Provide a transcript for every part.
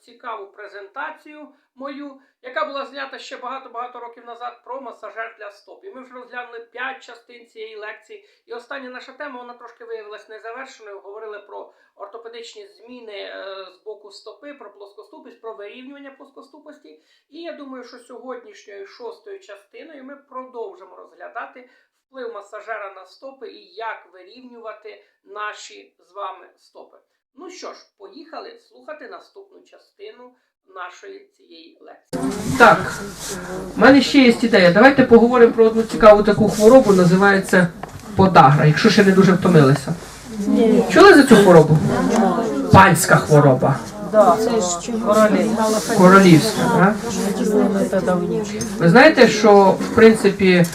цікаву презентацію мою, яка була знята ще багато-багато років назад про масажер для стоп. І ми вже розглянули 5 частин цієї лекції. І остання наша тема вона трошки виявилась незавершеною. Говорили про ортопедичні зміни е, з боку стопи, про плоскоступість, про вирівнювання плоскоступості. І я думаю, що сьогоднішньою шостою частиною ми продовжимо розглядати вплив масажера на стопи і як вирівнювати наші з вами стопи. Ну що ж, поїхали слухати наступну частину нашої цієї лекції. Так, в мене ще є ідея. Давайте поговоримо про одну цікаву таку хворобу, називається подагра, якщо ще не дуже втомилися. Чули за цю хворобу? Панська хвороба. Королівська. так? Ви знаєте, що в принципі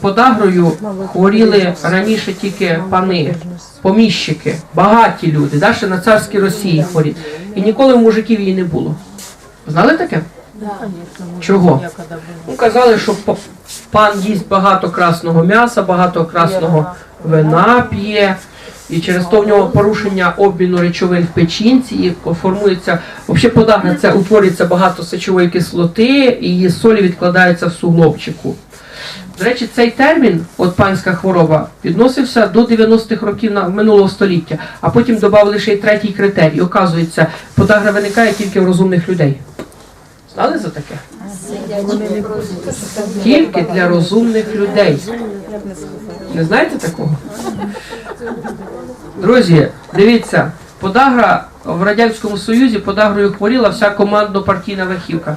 подагрою хворіли раніше тільки пани, поміщики, багаті люди, да, ще на царській Росії хворі. І ніколи в мужиків її не було. Знали таке? Чого? Ну, казали, що пан їсть багато красного м'яса, багато красного вина п'є, і через то в нього порушення обміну речовин в печінці, і формується, взагалі подагра це утворюється багато сечової кислоти, і її солі відкладаються в суглобчику. Речі, цей термін, от панська хвороба, відносився до 90-х років на- минулого століття, а потім додали ще й третій критерій. Оказується, подагра виникає тільки в розумних людей. Знали за таке? Тільки для розумних людей. Не знаєте такого? Друзі, дивіться, подагра в Радянському Союзі подагрою хворіла вся командно-партійна верхівка.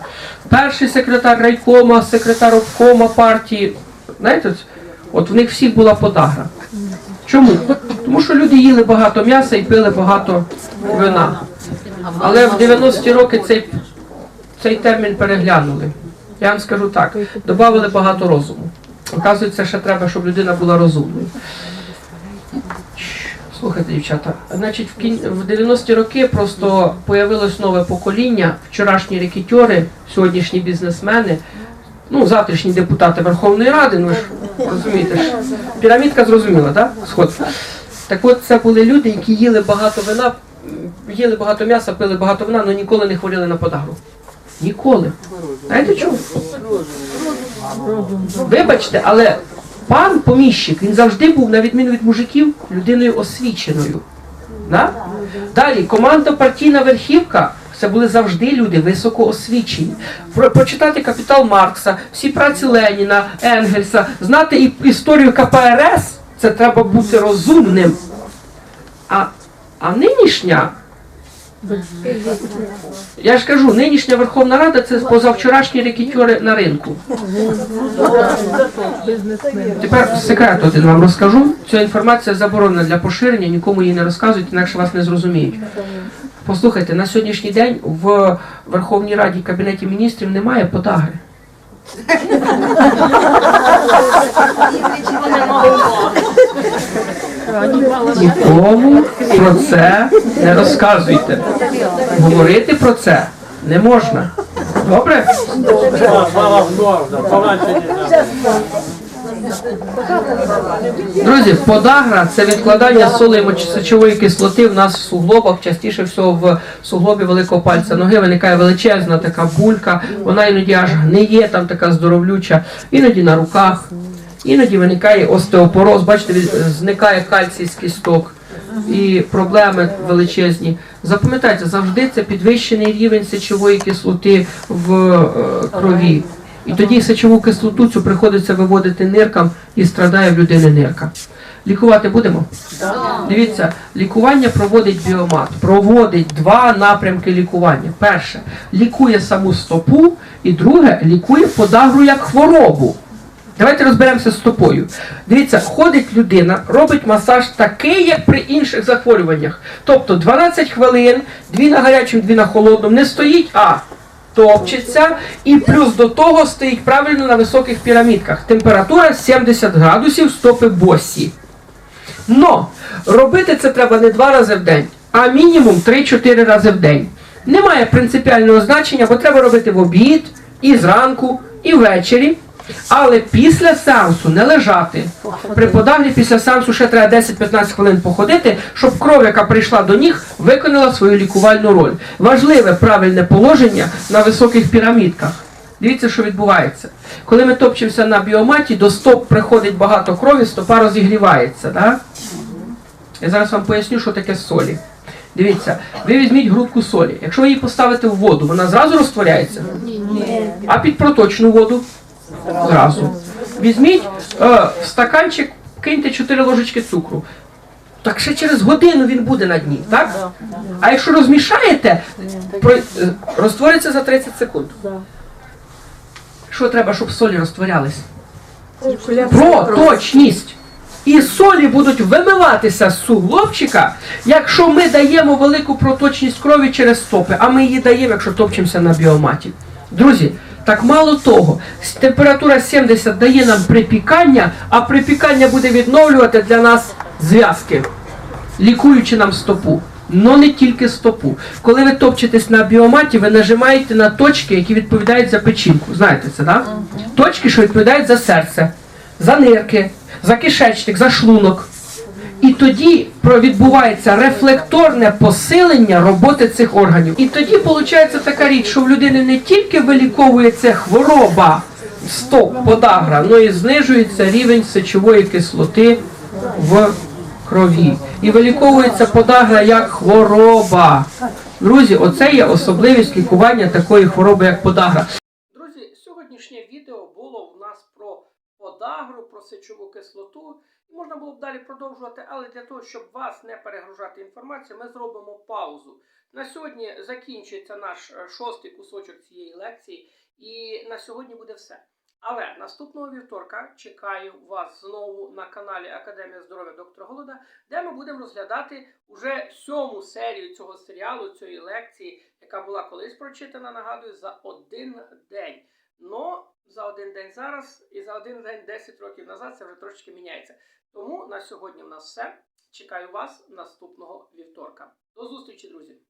Перший секретар райкома, секретар обкома партії. Знаєте, от в них всіх була подагра. Чому? Тому що люди їли багато м'яса і пили багато вина. Але в 90-ті роки цей, цей термін переглянули. Я вам скажу так, додали багато розуму. Оказується, ще треба, щоб людина була розумною. Слухайте, дівчата, значить, в, кін... в 90-ті роки просто появилось нове покоління, вчорашні рекетьори, сьогоднішні бізнесмени, ну, завтрашні депутати Верховної Ради, ну ж розумієте ж. Пірамідка зрозуміла, так? Сход. Так от це були люди, які їли багато вина, їли багато м'яса, пили багато вина, але ніколи не хворіли на подагру. Ніколи. Знаєте чому? Вибачте, але пан поміщик, він завжди був, на відміну від мужиків, людиною освіченою. Да? Далі, команда партійна верхівка. Це були завжди люди високоосвічені. Про, прочитати капітал Маркса, всі праці Леніна, Енгельса, знати історію КПРС, це треба бути розумним. А, а нинішня, я ж кажу, нинішня Верховна Рада це позавчорашні рекетьори на ринку. Тепер секрет один вам розкажу. Ця інформація заборонена для поширення, нікому її не розказують, інакше вас не зрозуміють. Послухайте, на сьогоднішній день в Верховній Раді Кабінеті міністрів немає подагри. Нікому про це не розказуйте. Говорити про це не можна. Добре? Слава Друзі, подагра це відкладання соли мочесечової кислоти в нас в суглобах, частіше всього в суглобі великого пальця ноги виникає величезна така булька, вона іноді аж гниє, там така здоровлюча, іноді на руках, іноді виникає остеопороз, бачите, зникає кальцій з кісток і проблеми величезні. Запам'ятайте, завжди це підвищений рівень сечової кислоти в е, крові. І тоді сечову кислоту цю приходиться виводити ниркам і страдає в людини нирка. Лікувати будемо? Дивіться, лікування проводить біомат. Проводить два напрямки лікування. Перше лікує саму стопу, і друге лікує подагру як хворобу. Давайте розберемося з стопою. Дивіться, ходить людина, робить масаж такий, як при інших захворюваннях. Тобто 12 хвилин, дві на гарячому, дві на холодному, не стоїть, а топчеться, і плюс до того стоїть правильно на високих пірамідках. Температура 70 градусів, стопи босі. Но робити це треба не два рази в день, а мінімум 3-4 рази в день. Немає принципіального значення, бо треба робити в обід, і зранку, і ввечері. Але після сеансу не лежати. При подагрі після сеансу ще треба 10-15 хвилин походити, щоб кров, яка прийшла до ніг, виконала свою лікувальну роль. Важливе правильне положення на високих пірамідках. Дивіться, що відбувається. Коли ми топчемося на біоматі, до стоп приходить багато крові, стопа розігрівається. Да? Я зараз вам поясню, що таке солі. Дивіться, ви візьміть грудку солі. Якщо ви її поставите в воду, вона зразу розтворяється? А під проточну воду? Зразу. Візьміть е, в стаканчик, киньте 4 ложечки цукру. Так ще через годину він буде на дні, так? А якщо розмішаєте, про- е, розтвориться за 30 секунд. Що треба, щоб солі розтворялись? Про точність. І солі будуть вимиватися з суглобчика, якщо ми даємо велику проточність крові через стопи, а ми її даємо, якщо топчемося на біоматі. Друзі, так мало того, температура 70 дає нам припікання, а припікання буде відновлювати для нас зв'язки, лікуючи нам стопу. Но не тільки стопу. Коли ви топчетесь на біоматі, ви нажимаєте на точки, які відповідають за печінку. Знаєте це, так? Точки, що відповідають за серце, за нирки, за кишечник, за шлунок. І тоді відбувається рефлекторне посилення роботи цих органів. І тоді виходить така річ, що в людини не тільки виліковується хвороба стоп, подагра, але і знижується рівень сечової кислоти в крові. І виліковується подагра як хвороба. Друзі, оце є особливість лікування такої хвороби, як подагра. Друзі, сьогоднішнє відео було в нас про подагру, про сечову кислоту. Можна було б далі продовжувати, але для того, щоб вас не перегружати інформацією, ми зробимо паузу. На сьогодні закінчується наш е, шостий кусочок цієї лекції, і на сьогодні буде все. Але наступного вівторка чекаю вас знову на каналі Академія здоров'я доктора Голода, де ми будемо розглядати уже сьому серію цього серіалу, цієї лекції, яка була колись прочитана, нагадую, за один день. Но за один день зараз і за один день 10 років назад це вже трошечки міняється. Тому на сьогодні в нас все. Чекаю вас наступного вівторка. До зустрічі, друзі!